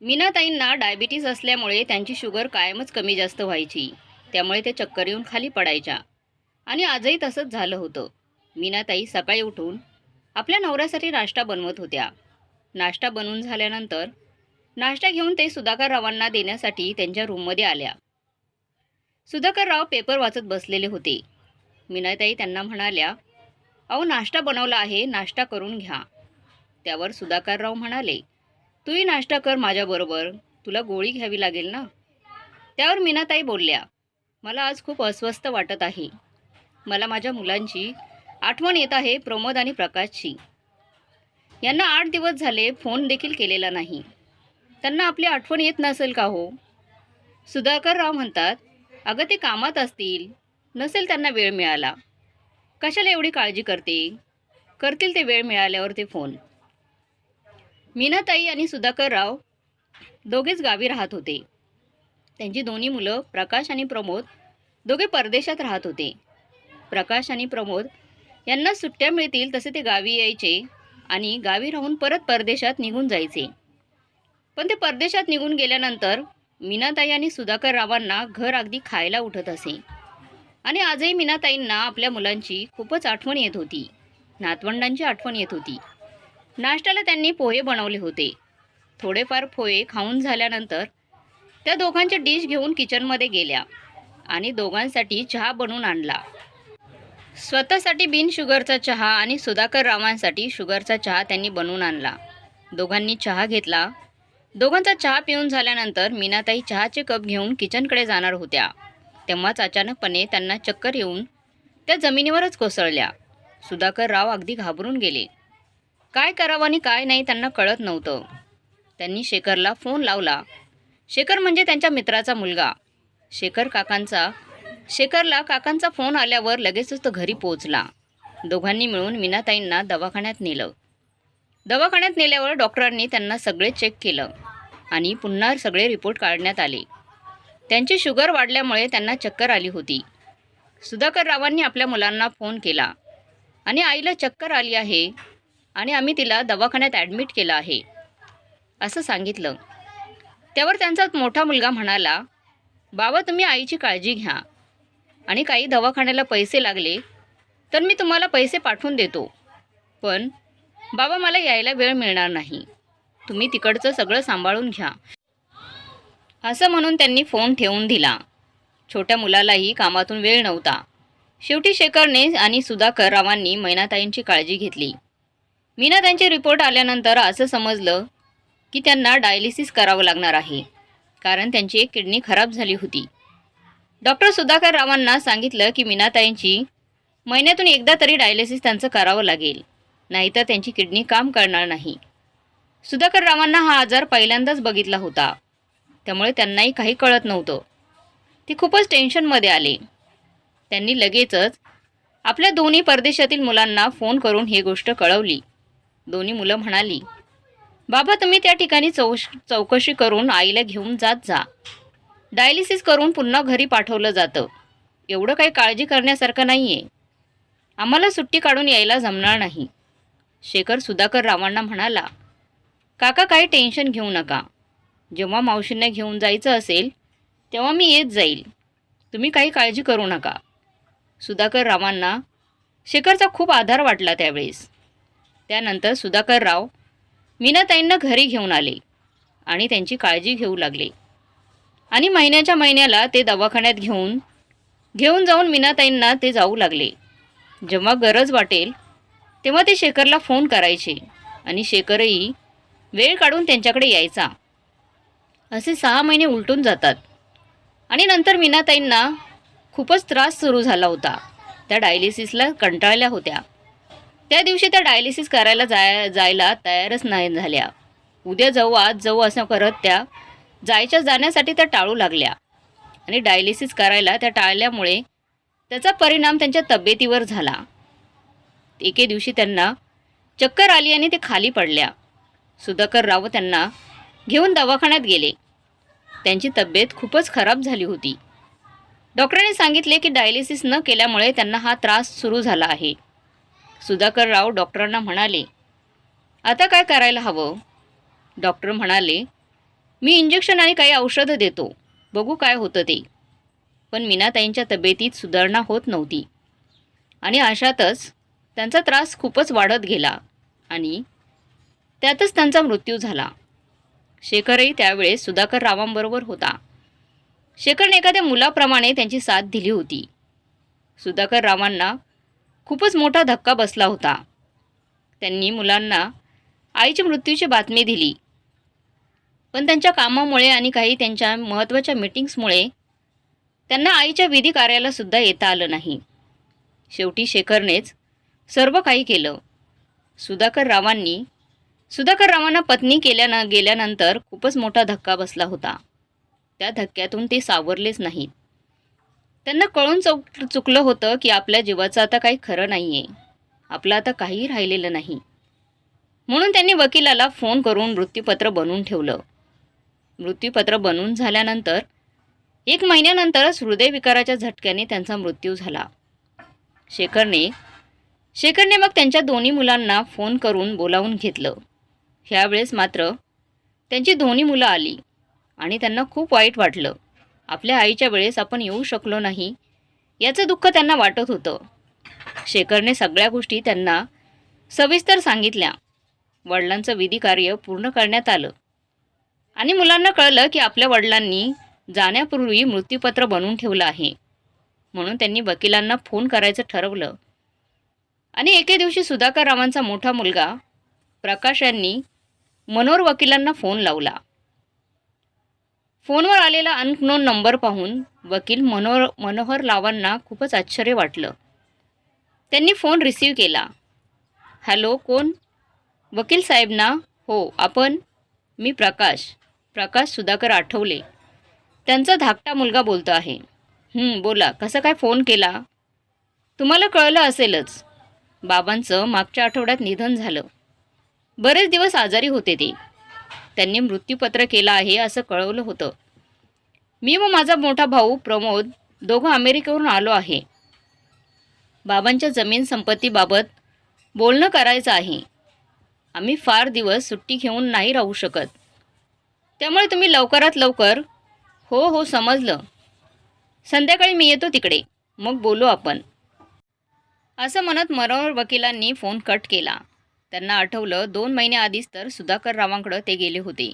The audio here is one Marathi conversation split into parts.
मीनाताईंना डायबिटीस असल्यामुळे त्यांची शुगर कायमच कमी जास्त व्हायची. त्यामुळे ते चक्कर येऊन खाली पडायच्या. आणि आजही तसंच झालं होतं. मीनाताई सकाळी उठून आपल्या नवऱ्यासाठी नाश्ता बनवत होत्या. नाश्ता बनवून झाल्यानंतर नाश्ता घेऊन ते सुधाकर रावांना देण्यासाठी त्यांच्या रूममध्ये आल्या. सुधाकर राव पेपर वाचत बसलेले होते. मीनाताई त्यांना म्हणाल्या अहो नाश्ता बनवला आहे नाश्ता करून घ्या. त्यावर सुधाकरराव म्हणाले तूही नाश्ता कर माझ्याबरोबर. तुला गोळी घ्यावी लागेल ना? त्यावर मीनाताई बोलल्या. मला आज खूप अस्वस्थ वाटत आहे. मला माझ्या मुलांची आठवण येत आहे प्रमोद आणि प्रकाशची. यांना आठ दिवस झाले फोन देखील केलेला नाही. त्यांना आपली आठवण येत नसेल का हो? सुधाकरराव म्हणतात अगं ते कामात असतील. नसेल त्यांना वेळ मिळाला. कशाला एवढी काळजी करते? करतील ते वेळ मिळाल्यावर ते फोन. मीनाताई आणि सुधाकरराव दोघेच गावी राहत होते. त्यांची दोन्ही मुलं प्रकाश आणि प्रमोद दोघे परदेशात राहत होते. प्रकाश आणि प्रमोद यांना सुट्ट्या मिळतील तसे ते गावी यायचे आणि गावी राहून परत परदेशात निघून जायचे. पण ते परदेशात निघून गेल्यानंतर मीनाताई आणि सुधाकर रावांना घर अगदी खायला उठत असे. आणि आजही मीनाताईंना आपल्या मुलांची खूपच आठवण येत होती. नातवंडांची आठवण येत होती. नाश्त्याला त्यांनी पोहे बनवले होते. थोडेफार पोहे खाऊन झाल्यानंतर त्या दोघांच्या डिश घेऊन किचनमध्ये गेल्या आणि दोघांसाठी चहा बनवून आणला. स्वतःसाठी बिन शुगरचा चहा आणि सुधाकर रावांसाठी शुगरचा चहा त्यांनी बनवून आणला. दोघांनी चहा घेतला. दोघांचा चहा पिऊन झाल्यानंतर मीनाताई चहाचे कप घेऊन किचनकडे जाणार होत्या. तेव्हाच अचानकपणे त्यांना चक्कर येऊन त्या जमिनीवरच कोसळल्या. सुधाकर राव अगदी घाबरून गेले. काय करावं आणि काय नाही त्यांना कळत नव्हतं. त्यांनी शेखरला फोन लावला. शेखर म्हणजे त्यांच्या मित्राचा मुलगा. शेखर काकांचा शेखरला काकांचा फोन आल्यावर लगेचच तो घरी पोहोचला. दोघांनी मिळून मीनाताईंना दवाखान्यात नेलं. दवाखान्यात नेल्यावर डॉक्टरांनी त्यांना सगळे चेक केलं आणि पुन्हा सगळे रिपोर्ट काढण्यात आले. त्यांची शुगर वाढल्यामुळे त्यांना चक्कर आली होती. सुधाकर रावांनी आपल्या मुलांना फोन केला. आणि आईला चक्कर आली आहे. आणि आम्ही तिला दवाखान्यात ॲडमिट केलं आहे. असं सांगितलं. त्यावर त्यांचा मोठा मुलगा म्हणाला बाबा तुम्ही आईची काळजी घ्या. आणि काही दवाखान्याला पैसे लागले तर मी तुम्हाला पैसे पाठवून देतो. पण बाबा मला यायला वेळ मिळणार नाही. तुम्ही तिकडचं सगळं सांभाळून घ्या. असं म्हणून त्यांनी फोन ठेवून दिला. छोट्या मुलालाही कामातून वेळ नव्हता. शेवटी शेखरने आणि सुधाकर रावांनी मैनाताईंची काळजी घेतली. मीनाताईंचे रिपोर्ट आल्यानंतर असं समजलं की त्यांना डायलिसिस करावं लागणार आहे. कारण त्यांची एक किडनी खराब झाली होती. डॉक्टर सुधाकर रावांना सांगितलं की मीनाताईंची महिन्यातून एकदा तरी डायलिसिस त्यांचं करावं लागेल. नाहीतर त्यांची किडनी काम करणार नाही. सुधाकर रावांना हा आजार पहिल्यांदाच बघितला होता. त्यामुळे त्यांनाही काही कळत नव्हतं. ते खूपच टेन्शनमध्ये आले. त्यांनी लगेचच आपल्या दोन्ही परदेशातील मुलांना फोन करून ही गोष्ट कळवली. दोन्ही मुलं म्हणाली बाबा तुम्ही त्या ठिकाणी चौश चौकशी करून आईला घेऊन जात जा. डायलिसिस करून पुन्हा घरी पाठवलं जातं. एवढं काही काळजी करण्यासारखं नाही आहे आम्हाला सुट्टी काढून यायला जमणार नाही. शेखर सुधाकर रावांना म्हणाला काका काही टेन्शन घेऊ नका. जेव्हा मावशींना घेऊन जायचं असेल तेव्हा मी येत जाईल. तुम्ही काही काळजी करू नका. सुधाकर रावांना शेखरचा खूप आधार वाटला त्यावेळेस. त्यानंतर सुधाकर राव मीनाताईंना घरी घेऊन आले आणि त्यांची काळजी घेऊ लागले. आणि महिन्याच्या महिन्याला ते दवाखान्यात घेऊन घेऊन जाऊन मीनाताईंना ते जाऊ लागले. जेव्हा गरज वाटेल तेव्हा ते शेखरला फोन करायचे आणि शेखरही वेळ काढून त्यांच्याकडे यायचा. असे सहा महिने उलटून जातात आणि नंतर मीनाताईंना खूपच त्रास सुरू झाला होता. त्या डायलिसिसला कंटाळल्या होत्या. त्या दिवशी त्या डायलिसिस करायला जाय जायला तयारच नाही झाल्या. उद्या जाऊ आज जाऊ असं करत त्या जायच्या जाण्यासाठी त्या टाळू लागल्या. आणि डायलिसिस करायला त्या टाळल्यामुळे त्याचा परिणाम त्यांच्या तब्येतीवर झाला. एके दिवशी त्यांना चक्कर आली आणि ते खाली पडल्या. सुधाकर राव त्यांना घेऊन दवाखान्यात गेले. त्यांची तब्येत खूपच खराब झाली होती. डॉक्टरांनी सांगितले की डायलिसिस न केल्यामुळे त्यांना हा त्रास सुरू झाला आहे. सुधाकर राव डॉक्टरांना म्हणाले आता काय करायला हवं? डॉक्टर म्हणाले मी इंजेक्शन आणि काही औषधं देतो. बघू काय होतं ते. पण मीनाताईंच्या तब्येतीत सुधारणा होत नव्हती. आणि अशातच त्यांचा त्रास खूपच वाढत गेला आणि त्यातच त्यांचा मृत्यू झाला. शेखरही त्यावेळेस सुधाकर रावांबरोबर होता. शेखरने एखाद्या मुलाप्रमाणे त्यांची साथ दिली होती. सुधाकर रावांना खूपच मोठा धक्का बसला होता. त्यांनी मुलांना आईच्या मृत्यूची बातमी दिली. पण त्यांच्या कामामुळे आणि काही त्यांच्या महत्त्वाच्या मीटिंग्समुळे त्यांना आईच्या विधी कार्याला सुद्धा येता आलं नाही. शेवटी शेखरनेच सर्व काही केलं. सुधाकर रावांनी सुधाकर रावांना पत्नी केल्यानं गेल्यानंतर खूपच मोठा धक्का बसला होता. त्या धक्क्यातून ते सावरलेच नाहीत. त्यांना कळून चौक चुकलं होतं की आपल्या जीवाचं आता काही खरं नाही आहे आपलं आता काहीही राहिलेलं नाही. म्हणून त्यांनी वकिलाला फोन करून मृत्यूपत्र बनवून ठेवलं. मृत्यूपत्र बनवून झाल्यानंतर एक महिन्यानंतरच हृदयविकाराच्या झटक्याने त्यांचा मृत्यू झाला. शेखरने शेखरने मग त्यांच्या दोन्ही मुलांना फोन करून बोलावून घेतलं. ह्यावेळेस मात्र त्यांची दोन्ही मुलं आली आणि त्यांना खूप वाईट वाटलं. आपल्या आईच्या वेळेस आपण येऊ शकलो नाही. याचं दुःख त्यांना वाटत होतं. शेखरने सगळ्या गोष्टी त्यांना सविस्तर सांगितल्या. वडिलांचं विधी कार्य पूर्ण करण्यात आलं. आणि मुलांना कळलं की आपल्या वडिलांनी जाण्यापूर्वी मृत्यूपत्र बनवून ठेवलं आहे. म्हणून त्यांनी वकिलांना फोन करायचं ठरवलं. आणि एके दिवशी सुधाकर रावांचा मोठा मुलगा प्रकाश यांनी मनोहर वकिलांना फोन लावला. फोनवर आलेला अननोन नंबर पाहून वकील मनोहर मनोहर लावांना खूपच आश्चर्य वाटलं. त्यांनी फोन रिसीव केला. हॅलो कोण? वकील साहेब ना हो आपण मी प्रकाश. प्रकाश सुधाकर आठवले. त्यांचा धाकटा मुलगा बोलतो आहे. बोला कसं काय फोन केला? तुम्हाला कळलं असेलच. बाबांचं मागच्या आठवड्यात निधन झालं. बरेच दिवस आजारी होते ते. त्यांनी मृत्यूपत्र केलं आहे असं कळवलं होतं. मी व माझा मोठा भाऊ प्रमोद दोघं अमेरिकेवरून आलो आहे. बाबांच्या जमीन संपत्तीबाबत बोलणं करायचं आहे. आम्ही फार दिवस सुट्टी घेऊन नाही राहू शकत. त्यामुळे तुम्ही लवकरात लवकर हो हो समजलं. संध्याकाळी मी येतो तिकडे. मग बोलू आपण. असं म्हणत मनोहर वकिलांनी फोन कट केला. त्यांना आठवलं दोन महिन्याआधीच तर सुधाकर रावांकडं ते गेले होते.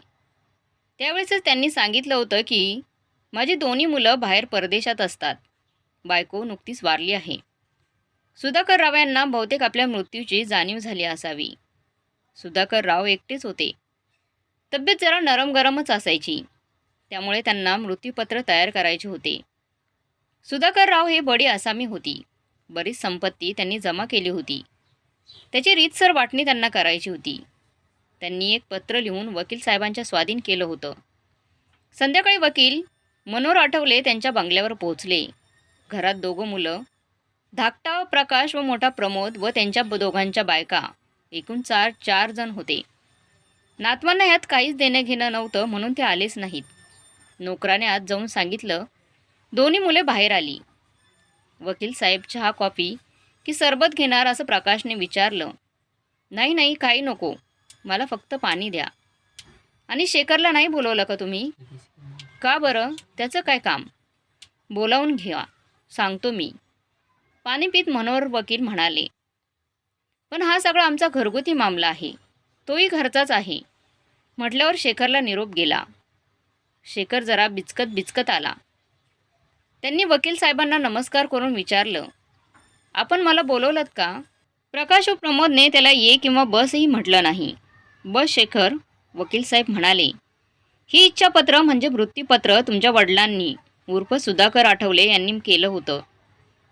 त्यावेळेसच त्यांनी सांगितलं होतं की माझी दोन्ही मुलं बाहेर परदेशात असतात. बायको नुकतीच वारली आहे. सुधाकर राव यांना बहुतेक आपल्या मृत्यूची जाणीव झाली असावी. सुधाकर राव एकटेच होते. तब्येत जरा नरम गरमच असायची. त्यामुळे त्यांना मृत्यूपत्र तयार करायचे होते. सुधाकर राव हे बडी आसामी होती. बरीच संपत्ती त्यांनी जमा केली होती. त्याची रीतसर वाटणी त्यांना करायची होती. त्यांनी एक पत्र लिहून वकील साहेबांच्या स्वाधीन केलं होतं. संध्याकाळी वकील मनोहर आठवले त्यांच्या बंगल्यावर पोहोचले. घरात दोघं मुलं धाकटा प्रकाश व मोठा प्रमोद व त्यांच्या दोघांच्या बायका एकूण चार चार जण होते. नातवांना ह्यात काहीच देणं घेणं नव्हतं म्हणून ते आलेच नाहीत. नोकराने आज जाऊन सांगितलं दोन्ही मुले बाहेर आली. वकील साहेब चहा कॉफी की सरबत घेणार असं प्रकाशने विचारलं. नाही नाही काही नको. मला फक्त पाणी द्या. आणि शेखरला नाही बोलवलं का तुम्ही? का बरं? त्याचं काय काम? बोलावून घ्या सांगतो मी. पाणी पित मनोहर वकील म्हणाले. पण हा सगळा आमचा घरगुती मामला आहे. तोही घरचाच आहे. म्हटल्यावर शेखरला निरोप गेला. शेखर जरा बिचकत बिचकत आला. त्यांनी वकील साहेबांना नमस्कार करून विचारलं. आपण मला बोलवलं का? प्रकाश व प्रमोदने त्याला ये किंवा बसही म्हटलं नाही. बस शेखर वकील साहेब म्हणाले ही इच्छापत्र म्हणजे वृत्तीपत्र तुमच्या वडिलांनी उर्फ सुधाकर आठवले यांनी केलं होतं.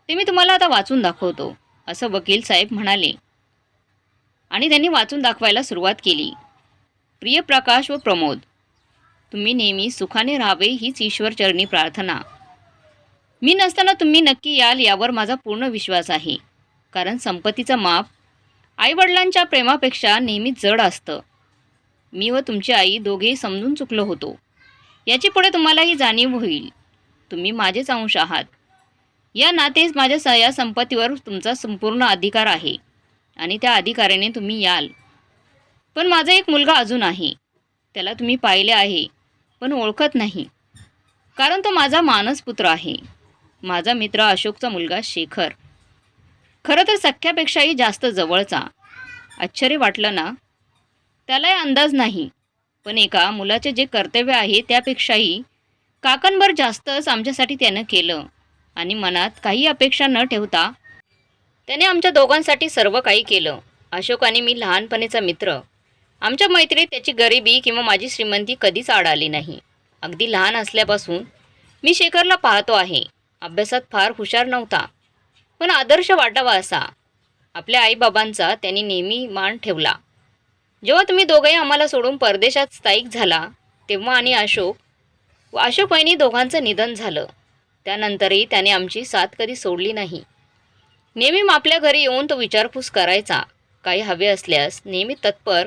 ते मी तुम्हाला आता वाचून दाखवतो असं वकील साहेब म्हणाले. आणि त्यांनी वाचून दाखवायला सुरुवात केली. प्रिय प्रकाश व प्रमोद तुम्ही नेहमी सुखाने राहावे हीच ईश्वरचरणी प्रार्थना. मी नसताना तुम्ही नक्की याल यावर माझा पूर्ण विश्वास आहे. कारण संपत्तीचं माप आईवडिलांच्या प्रेमापेक्षा नेहमीच जड असतं. मी व तुमची आई दोघेही समजून चुकलो होतो. याची पुढे तुम्हालाही जाणीव होईल. तुम्ही माझेच अंश आहात. या नातेच माझ्या स या संपत्तीवर तुमचा संपूर्ण अधिकार आहे. आणि त्या अधिकाराने तुम्ही याल. पण माझा एक मुलगा अजून आहे. त्याला तुम्ही पाहिले आहे. पण ओळखत नाही. कारण तो माझा मानसपुत्र आहे. माझा मित्र अशोकचा मुलगा शेखर. खरं तर सख्यापेक्षाही जास्त जवळचा. आश्चर्य वाटलं ना? त्यालाही अंदाज नाही. पण एका मुलाचे जे कर्तव्य आहे त्यापेक्षाही काकणभर जास्तच आमच्यासाठी त्यानं केलं. आणि मनात काही अपेक्षा न ठेवता त्याने आमच्या दोघांसाठी सर्व काही केलं. अशोक आणि मी लहानपणीचा मित्र. आमच्या मैत्रीत त्याची गरिबी किंवा माझी श्रीमंती कधीच आड आली नाही. अगदी लहान असल्यापासून मी शेखरला पाहतो आहे. अभ्यासात फार हुशार नव्हता. पण आदर्श वाटावा असा. आपल्या आईबाबांचा त्यांनी नेहमी मान ठेवला. जेव्हा तुम्ही दोघंही आम्हाला सोडून परदेशात स्थायिक झाला तेव्हा आणि अशोक व अशोक वहिनी दोघांचं निधन झालं. त्यानंतरही त्याने आमची साथ कधी सोडली नाही. नेहमी आपल्या घरी येऊन तो विचारपूस करायचा. काही हवे असल्यास नेहमी तत्पर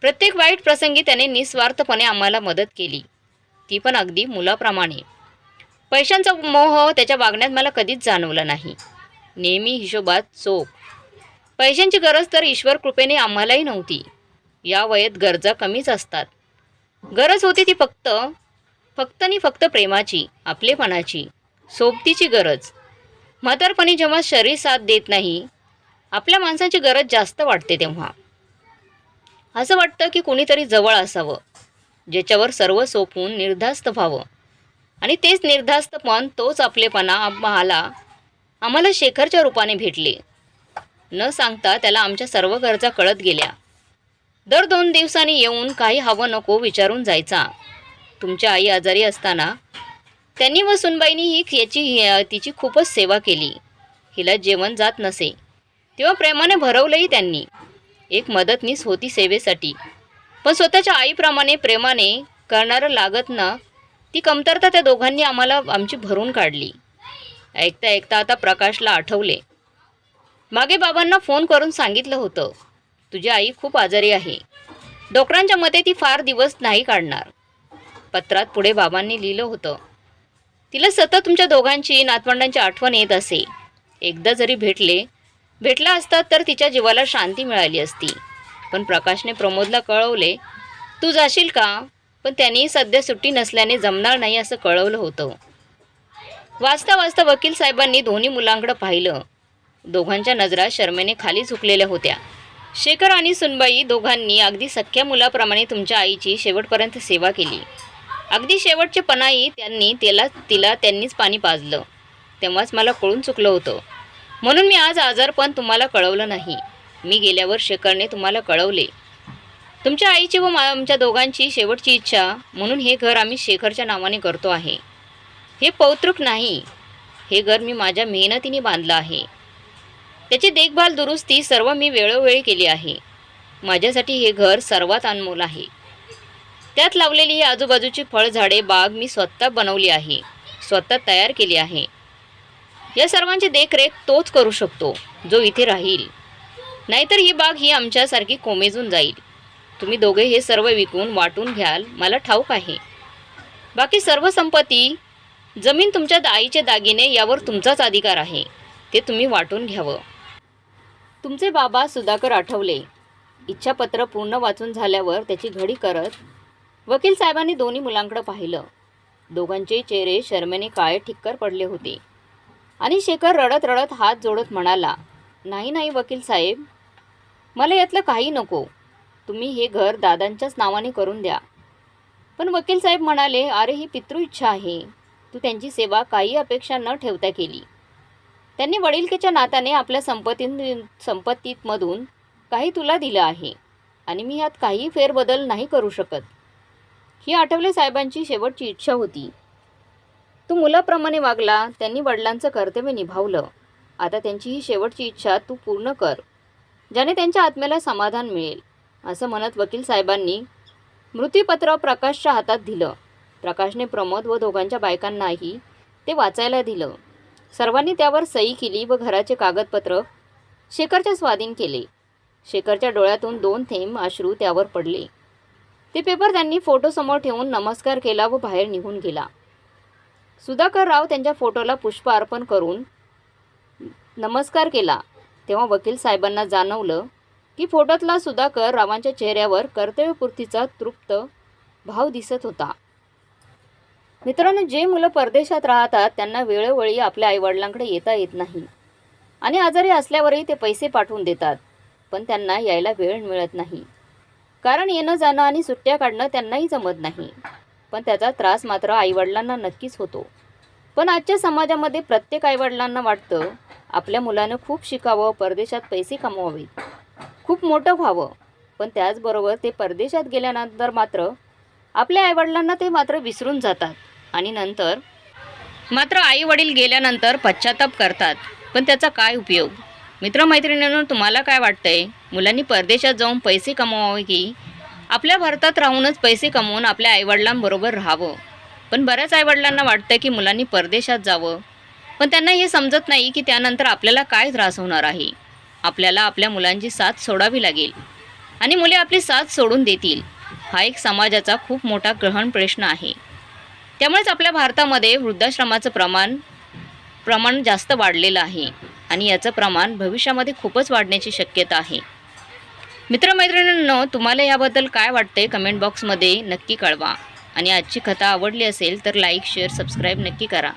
प्रत्येक वाईट प्रसंगी त्याने निस्वार्थपणे आम्हाला मदत केली. ती पण अगदी मुलाप्रमाणे. पैशांचा मोह त्याच्या वागण्यात मला कधीच जाणवला नाही. नेहमी हिशोबात चोख. पैशांची गरज तर ईश्वर कृपेने आम्हालाही नव्हती. या वयात गरजा कमीच असतात. गरज होती ती फक्त फक्त आणि फक्त प्रेमाची आपलेपणाची सोबतीची गरज. म्हातारपणी जेव्हा शरीर साथ देत नाही आपल्या माणसाची गरज जास्त वाटते तेव्हा. असं वाटतं की कोणीतरी जवळ असावं ज्याच्यावर सर्व सोपून निर्धास्त व्हावं. आणि तेच निर्धास्तपण तोच आपलेपणा आम्हाला आम्हाला शेखरच्या रूपाने भेटले. न सांगता त्याला आमच्या सर्व गरजा कळत गेल्या. दर दोन दिवसांनी येऊन काही हवं नको विचारून जायचा. तुमच्या आई आजारी असताना त्यांनी व सुनबाईंनी ही याची तिची खूपच सेवा केली. हिला जेवण जात नसे. तेव्हा प्रेमाने भरवलंही त्यांनी. एक मदतनीस होती सेवेसाठी. पण स्वतःच्या आईप्रमाणे प्रेमाने करणारं लागत ना ती कमतरता त्या दोघांनी आम्हाला आमची भरून काढली. ऐकता ऐकता आता प्रकाशला आठवले. मागे बाबांना फोन करून सांगितलं होतं तुझी आई खूप आजारी आहे. डॉक्टरांच्या मते ती फार दिवस नाही काढणार. पत्रात पुढे बाबांनी लिहिलं होतं तिला सतत तुमच्या दोघांची नातवंडांची आठवण येत असे. एकदा जरी भेटले भेटला असतात तर तिच्या जीवाला शांती मिळाली असती. पण प्रकाशने प्रमोदला कळवले तू जाशील का? पण त्यांनी सध्या सुट्टी नसल्याने जमणार नाही असं कळवलं होतं. वाचता वाचता वकील साहेबांनी दोन्ही मुलांकडं पाहिलं. दोघांच्या नजरा शर्मेने खाली झुकलेल्या होत्या. शेखर आणि सुनबाई दोघांनी अगदी सख्या मुलाप्रमाणे तुमच्या आईची शेवटपर्यंत सेवा केली. अगदी शेवटचे पणाई त्यांनी तिला तिला त्यांनीच पाणी पाजलं. तेव्हाच मला कळून चुकलं होतं. म्हणून मी आज आजारपण तुम्हाला कळवलं नाही. मी गेल्यावर शेखरने तुम्हाला कळवले. तुमच्या आईची व मा आमच्या दोघांची शेवटची इच्छा म्हणून हे घर आम्ही शेखरच्या नावाने करतो आहे. हे पौतृक नाही. हे घर मी माझ्या मेहनतीने बांधलं आहे. त्याची देखभाल दुरुस्ती सर्व मी वेळोवेळी केली आहे. माझ्यासाठी हे घर सर्वात अनमोल आहे. त्यात लावलेली ही आजूबाजूची फळझाडे बाग मी स्वतः बनवली आहे. स्वतः तयार केली आहे. या सर्वांची देखरेख तोच करू शकतो जो इथे राहील. नाहीतर ही बाग ही आमच्यासारखी कोमेजून जाईल. तुम्ही दोघे हे सर्व विकून वाटून घ्याल मला ठाऊक आहे. बाकी सर्व संपत्ती जमीन तुमच्या आईचे दागिने यावर तुमचाच अधिकार आहे ते तुम्ही वाटून घ्यावं. तुमचे बाबा सुधाकर आठवले. इच्छापत्र पूर्ण वाचून झाल्यावर त्याची घडी करत वकील साहेबांनी दोन्ही मुलांकडे पाहिलं. दोघांचे चेहरे शर्मेने काळे ठिक्कर पडले होते. आणि शेखर रडत रडत हात जोडत म्हणाला नाही नाही वकील साहेब मला यातलं काही नको. तुम्ही हे घर दादांच्याच नावाने करून द्या. पण वकील साहेब म्हणाले अरे ही पितृ इच्छा आहे. तू त्यांची सेवा काही अपेक्षा न ठेवता केली. त्यांनी वडिलकीच्या नात्याने आपल्या संपत्ती संपत्तीमधून काही तुला दिलं आहे आणि मी यात काही फेरबदल नाही करू शकत. ही आठवले साहेबांची शेवटची इच्छा होती. तू मुलाप्रमाणे वागला त्यांनी वडिलांचं कर्तव्य निभावलं. आता त्यांची ही शेवटची इच्छा तू पूर्ण कर ज्याने त्यांच्या आत्म्याला समाधान मिळेल. असं म्हणत वकील साहेबांनी मृत्यूपत्र प्रकाशच्या हातात दिलं. प्रकाशने प्रमोद व दोघांच्या बायकांनाही ते वाचायला दिलं. सर्वांनी त्यावर सही केली व घराचे कागदपत्र शेखरच्या स्वाधीन केले. शेखरच्या डोळ्यातून दोन थेंब अश्रू त्यावर पडले. ते पेपर त्यांनी फोटोसमोर ठेवून नमस्कार केला व बाहेर निघून गेला. सुधाकर राव त्यांच्या फोटोला पुष्प अर्पण करून नमस्कार केला. तेव्हा वकील साहेबांना जाणवलं की फोटोतला सुधाकर रावांच्या चेहऱ्यावर कर्तव्यपूर्तीचा तृप्त भाव दिसत होता. मित्रांनो जे मुलं परदेशात राहतात त्यांना वेळोवेळी आपल्या आईवडिलांकडे येता येत नाही. आणि आजारी असल्यावरही ते पैसे पाठवून देतात पण त्यांना यायला वेळ मिळत नाही. कारण येणं जाणं आणि सुट्ट्या काढणं त्यांनाही जमत नाही. पण त्याचा त्रास मात्र आईवडिलांना नक्कीच होतो. पण आजच्या समाजामध्ये प्रत्येक आईवडिलांना वाटतं आपल्या मुलानं खूप शिकावं परदेशात पैसे कमवावेत. खूप मोठं व्हावं. पण त्याचबरोबर ते परदेशात गेल्यानंतर मात्र आपल्या आईवडिलांना ते मात्र विसरून जातात. आणि नंतर मात्र आई वडील गेल्यानंतर पश्चाताप करतात. पण त्याचा काय उपयोग? मित्रमैत्रिणींनो तुम्हाला काय वाटतंय? मुलांनी परदेशात जाऊन पैसे कमवावे की आपल्या भारतात राहूनच पैसे कमवून आपल्या आईवडिलांबरोबर राहावं? पण बऱ्याच आईवडिलांना वाटतं की मुलांनी परदेशात जावं. पण त्यांना हे समजत नाही की त्यानंतर आपल्याला काय त्रास होणार आहे. आपल्याला आपल्या मुलांची साथ सोडावी लागेल. आणि मुले आपली साथ सोडून देतील. हा एक समाजाचा खूप मोठा ग्रहण प्रश्न आहे. त्यामुळेच आपल्या भारतामध्ये वृद्धाश्रमाचं प्रमाण प्रमाण जास्त वाढलेलं आहे. आणि याचं प्रमाण भविष्यामध्ये खूपच वाढण्याची शक्यता आहे. मित्रमैत्रिणींनो तुम्हाला याबद्दल काय वाटते कमेंट बॉक्समध्ये नक्की कळवा. आणि आजची कथा आवडली असेल तर लाईक शेअर सबस्क्राईब नक्की करा.